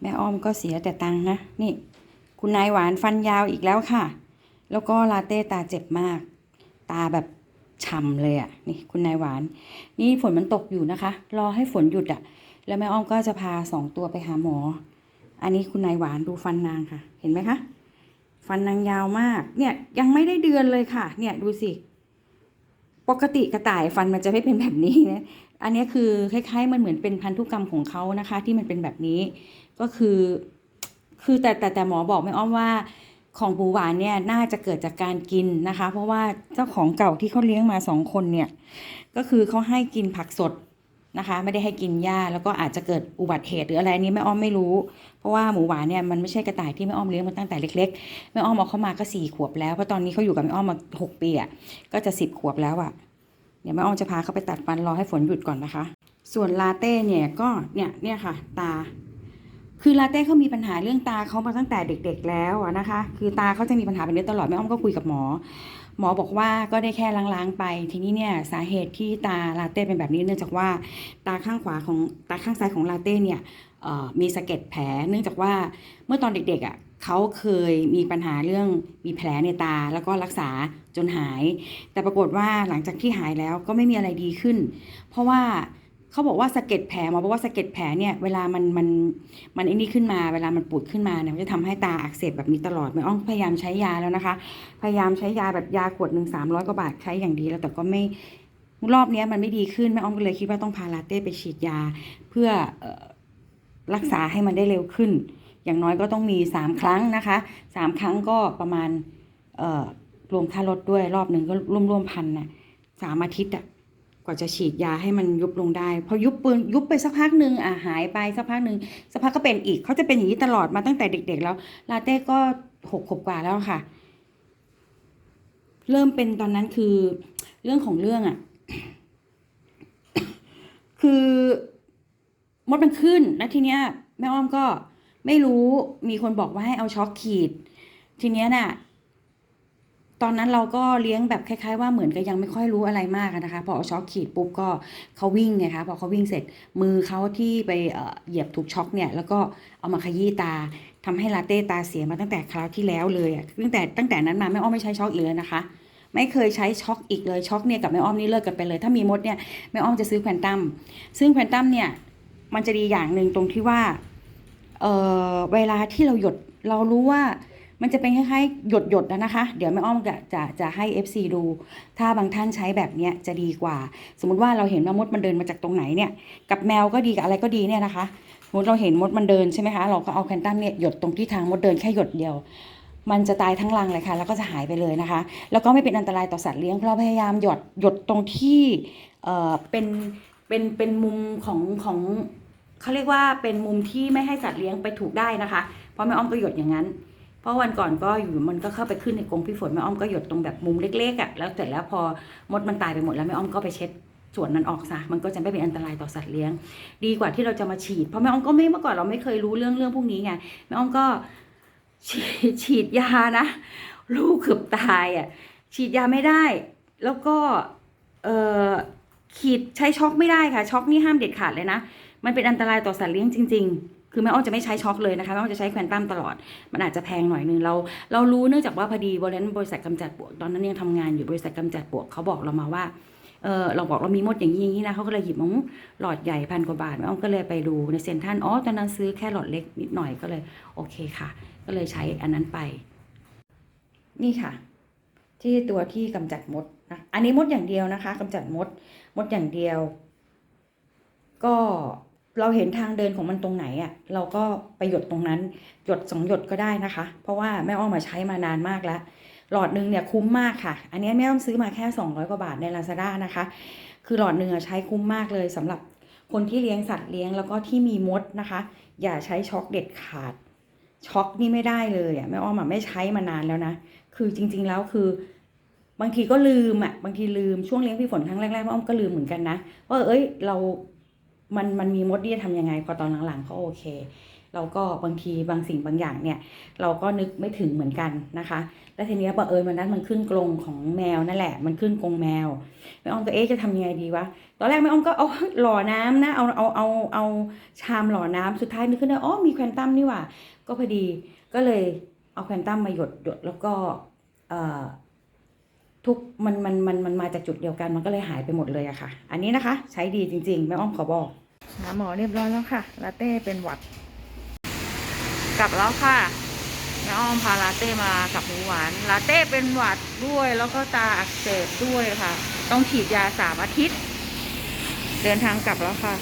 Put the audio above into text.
แม่อ้อมก็เสียแต่ตังค์นะ นี่ คุณนายหวานฟันยาวอีกแล้วค่ะ แล้วก็ลาเต้ตาเจ็บมาก ตาแบบฉ่ำเลยอะ่ะ นี่คุณนายหวาน นี่ฝนมันตกอยู่นะคะ รอให้ฝนหยุดอะ่ะ แล้วแม่อ้อมก็จะพาสองตัวไปหาหมอ อันนี้คุณนายหวานดูฟันนางค่ะ เห็นไหมคะ ฟันนางยาวมาก เนี่ยยังไม่ได้เดือนเลยค่ะ เนี่ยดูสิ ปกติกระต่ายฟันมันจะไม่เป็นแบบนี้นะ อันนี้คือคล้ายๆ มันเหมือนเป็นพันธุกรรมของเขานะคะ ที่มันเป็นแบบนี้ ก็คือ คือแต่แต่แต่หมอบอกไม่อ้อมว่าของปูหวานเนี่ยน่าจะเกิดจากการกินนะคะ เพราะว่าเจ้าของเก่าที่เขาเลี้ยงมาสองคนเนี่ยก็คือเขาให้กินผักสดนะคะ ไม่ได้ให้กินหญ้าแล้วก็อาจจะเกิดอุบัติเหตุหรืออะไรนี้แม่อ้อมไม่รู้ เพราะว่าหมูหวานเนี่ยมันไม่ใช่กระต่ายที่แม่อ้อมเลี้ยงมาตั้งแต่เล็กๆแม่อ้อมเอาเข้ามาก็สี่ขวบแล้วเพราะตอนนี้เขาอยู่กับแม่อ้อมมาหกปีอะก็จะสิบขวบแล้วอะเดี๋ยวแม่อ้อมจะพาเขาไปตัดฟันรอให้ฝนหยุดก่อนนะคะ ส่วนลาเต้เนี่ยก็เนี่ยเนี่ยค่ะ ตา คือลาเต้เขามีปัญหาเรื่องตาเขามาตั้งแต่เด็ก ๆ แล้วนะคะ คือตาเขาจะมีปัญหาแบบนี้ตลอดแม่อ้อมก็คุยกับหมอ หมอบอกว่าก็ได้แค่ล้างๆไป ทีนี้เนี่ยสาเหตุที่ตาลาเต้เป็นแบบนี้เนื่องจากว่าตาข้างขวาของตาข้างซ้ายของลาเต้เนี่ยมีสะเก็ดแผล เนื่องจากว่าเมื่อตอนเด็กๆอะเขาเคยมีปัญหาเรื่องมีแผลในตาแล้วก็รักษาจนหาย แต่ปรากฏว่าหลังจากที่หายแล้วก็ไม่มีอะไรดีขึ้น เพราะว่า เขาบอกว่าสะเก็ดแผลหมอบอกว่าสะเก็ดแผลเนี่ยเวลามันมันมันไอ้นี่ขึ้นมา เวลามันปูดขึ้นมาเนี่ยมันจะทำให้ตาอักเสบแบบนี้ตลอดแม่อ้อมพยายามใช้ยาแล้วนะคะ พยายามใช้ยาแบบยาขวดหนึ่งสามร้อยกว่าบาทใช้อย่างดีแล้วแต่ก็ไม่รอบนี้มันไม่ดีขึ้นแม่อ้อมก็เลยคิดว่าต้องพาลาเต้ไปฉีดยา เพื่ออรักษาให้มันได้เร็วขึ้น อย่างน้อยก็ต้องมีสามครั้งนะคะสามครั้งก็ประมาณรวมค่ารถด้วยรอบหนึ่งก็ร่วมๆพันน่ะสามอาทิตย์อะ กว่าจะฉีดยาให้มันยุบลงได้ พอยุบปืนยุบไปสักพักหนึ่งอะหายไปสักพักหนึ่งสักพักก็เป็นอีกเขาจะเป็นอย่างนี้ตลอดมาตั้งแต่เด็ก ๆ แล้ว ลาเต้ก็หกขบกว่าแล้วค่ะ เริ่มเป็นตอนนั้นคือเรื่องของเรื่องอะ่ะ คือมดมันขึ้นแล้วทีเนี้ยแม่อ้อมก็ไม่รู้มีคนบอกว่าให้เอาช็อกขีด ทีเนี้ยน่ะ ตอนนั้นเราก็เลี้ยงแบบคล้าย ๆ ว่าเหมือนกับยังไม่ค่อยรู้อะไรมากนะคะ พอช็อกขีดปุ๊บก็เขาวิ่งไงคะพอเขาวิ่งเสร็จมือเขาที่ไปเหยียบถูกช็อกเนี่ยแล้วก็เอามาขยี้ตาทำให้ลาเต้ตาเสียมาตั้งแต่คราวที่แล้วเลยตั้งแต่ตั้งแต่นั้นมาแม่อ้อมไม่ใช้ช็อกอีกเลยนะคะ ไม่เคยใช้ช็อกอีกเลยช็อกเนี่ยกับแม่อ้อมนี่เลิกกันไปเลย ถ้ามีมดเนี่ยแม่อ้อมจะซื้อแควนตัมซึ่งแควนตัมเนี่ยมันจะดีอย่างหนึ่งตรงที่ว่าเเวลาที่เราหยดเรารู้ว่า มันจะเป็นคล้ายๆหยดหยดนะคะ เดี๋ยวแม่อ้อมจะจะจะให้ FC ดู ถ้าบางท่านใช้แบบเนี้ยจะดีกว่า สมมุติว่าเราเห็นว่ามดมันเดินมาจากตรงไหนเนี่ยกับแมวก็ดีกับอะไรก็ดีเนี่ยนะคะสมมติเราเห็นมดมันเดินใช่ไหมคะเราก็เอาแคนตัมเนี่ยหยดตรงที่ทางมดเดินแค่หยดเดียว มันจะตายทั้งรังเลยค่ะ แล้วก็จะหายไปเลยนะคะ แล้วก็ไม่เป็นอันตรายต่อสัตว์เลี้ยงเพราะเราพยายามหยดหยดตรงที่เอ่อเป็นเป็นเป็นมุมของของเขาเรียกว่าเป็นมุมที่ไม่ให้สัตว์เลี้ยงไปถูกได้นะคะ เพราะแม่อ้อมก็หยดอย่างนั้น เพราะวันก่อนก็อยู่มันก็เข้าไปขึ้นในกรงพี่ฝนแม่อ้อมก็หยดตรงแบบมุมเล็กๆอะ่ะแล้วเสร็จแล้วพอมดมันตายไปหมดแล้วแม่อ้อมก็ไปเช็ดส่วนนั้นออกซะมันก็จะไม่เป็นอันตรายต่อสัตว์เลี้ยง ดีกว่าที่เราจะมาฉีดเพราะแม่อ้อมก็ไม่เมื่อก่อนเราไม่เคยรู้เรื่องเรื่องพวกนี้ไงแม่อ้อมก็ฉีดฉีดยานะ ลูกเกือบตายอะฉีดยาไม่ได้ แล้วก็เอ่อขีดใช้ช็อกไม่ได้ค่ะช็อกนี่ห้ามเด็ดขาดเลยนะ มันเป็นอันตรายต่อสัตว์เลี้ยงจริง ๆ คือแม่อ้อมจะไม่ใช้ช็อกเลยนะคะแม่อ้อมจะใช้แควนตัมตลอด มันอาจจะแพงหน่อยนึงเรา เรารู้เนื่องจากว่าพอดีบริษัทบริษัทกำจัดปลวกตอนนั้นยังทำงานอยู่บริษัทกำจัดปลวกเขาบอกเรามาว่าเออเราบอกเรามีมดอย่างนี้อย่างนี้นะเขาก็เลยหยิบมาหลอดใหญ่พันกว่าบาทแม่อ้อมก็เลยไปดูในเซ็นทรัลอ๋อตอนนั้นซื้อแค่หลอดเล็กนิดหน่อยก็เลย โอเคค่ะ ก็เลยใช้อันนั้นไป นี่ค่ะ ที่ตัวที่กำจัดมดนะอันนี้มดอย่างเดียวนะคะกำจัดมดมดอย่างเดียว ก็ เราเห็นทางเดินของมันตรงไหนอะ่ะเราก็ไปหยดตรงนั้น หยดสองหยดก็ได้นะคะ เพราะว่าแม่อ้อมมาใช้มานานมากแล้ว หลอดนึงเนี่ยคุ้มมากค่ะ อันนี้แม่อ้อมซื้อมาแค่ 200 กว่าบาทใน Lazada นะคะ คือหลอดนึงอะใช้คุ้มมากเลยสำหรับคนที่เลี้ยงสัตว์เลี้ยงแล้วก็ที่มีมดนะคะ อย่าใช้ช็อกเด็ดขาด ช็อกนี่ไม่ได้เลยอะแม่อ้อมอะไม่ใช้มานานแล้วนะ คือจริง ๆแล้วคือบางทีก็ลืมอะบางทีลืมช่วงเลี้ยงพี่ฝนครั้งแรกๆแม่อ้อมก็ลืมเหมือนกันนะว่าเอ้ยเรา มันมันมีมดที่จะทำยังไงพอตอนหลังๆเขาโอเคเราก็บางทีบางสิ่งบางอย่างเนี่ย เราก็นึกไม่ถึงเหมือนกันนะคะ แล้วทีนี้บังเอิญวันนั้นมันขึ้นกรงของแมวนั่นแหละ มันขึ้นกรงแมวแม่อ้อมก็เอ๊ะจะทำยังไงดีวะตอนแรกแม่อ้อมก็เอาหล่อน้ำนะเอาเอาเอาเอาชามหล่อน้ำสุดท้ายนึกขึ้นได้อ๋อมีแควนตัมนี่หว่า ก็พอดีก็เลยเอาแควนตัมมาหยดหยดแล้วก็เอ่อ ทุกมันมันมันมันมาจากจุดเดียวกันมันก็เลยหายไปหมดเลยอะค่ะ อันนี้นะคะ ใช้ดีจริงๆแม่อ้อมขอบอกหาหมอเรียบร้อยแล้วค่ะลาเต้เป็นหวัด กลับแล้วค่ะแม่อ้อมพาลาเต้มากับหมูหวานลาเต้เป็นหวัดด้วยแล้วก็ตาอักเสบด้วยค่ะ ต้องฉีดยาสามอาทิตย์ เดินทางกลับแล้วค่ะ